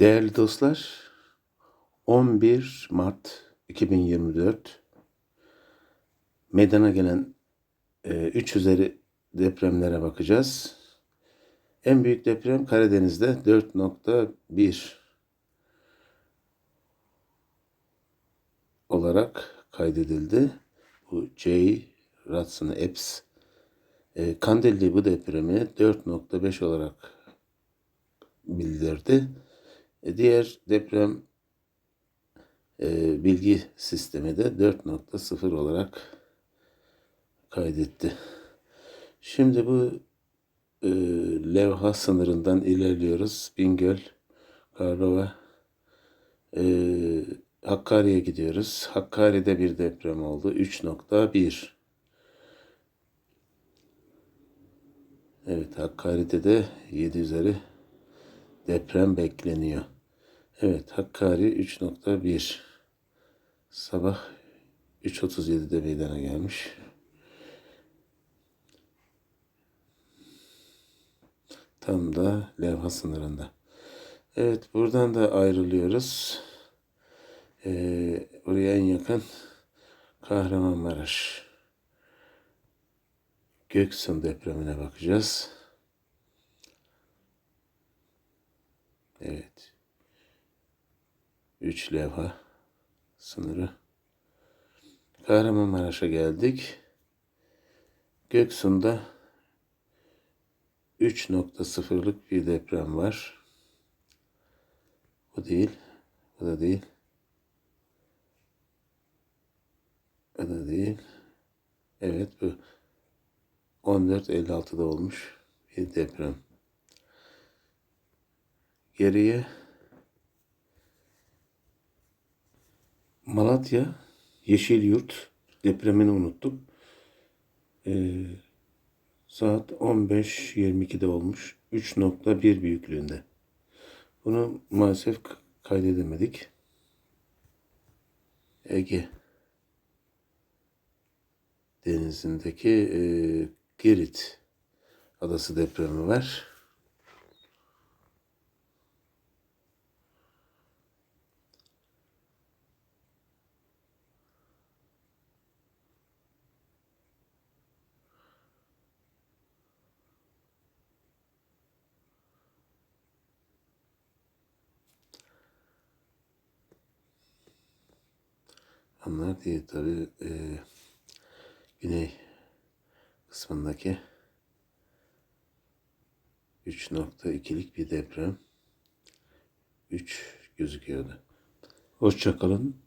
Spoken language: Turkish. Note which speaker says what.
Speaker 1: Değerli dostlar, 11 Mart 2024 meydana gelen 3 üzeri depremlere bakacağız. En büyük deprem Karadeniz'de 4.1 olarak kaydedildi. Bu J. Ratson Epps e, Kandilli bu depremi 4.5 olarak bildirdi. E, Diğer deprem e, bilgi sistemi de 4.0 olarak kaydetti. Şimdi bu e, levha sınırından ilerliyoruz. Bingöl, Karlova, Hakkari'ye gidiyoruz. Hakkari'de bir deprem oldu. 3.1. Evet Hakkari'de de 7 üzeri deprem bekleniyor. Evet Hakkari 3.1 sabah 3.37'de meydana gelmiş. Tam da levha sınırında. Evet buradan da ayrılıyoruz. Ee, oraya en yakın Kahramanmaraş. Göksun depremine bakacağız. Evet. Üç levha sınırı. Kahramanmaraş'a geldik. Göksun'da 3.0'lık bir deprem var. Bu değil. Bu da değil. Bu da değil. Evet bu. 14.56'da olmuş bir deprem. Geriye Malatya Yeşilyurt depremini unuttuk. Ee, saat 15.22'de olmuş. 3.1 büyüklüğünde. Bunu maalesef kaydedemedik. Ege denizindeki e, Girit adası depremi var. Onlar değil tabi e, güney kısmındaki 3.2'lik bir deprem 3 gözüküyordu. Hoşçakalın.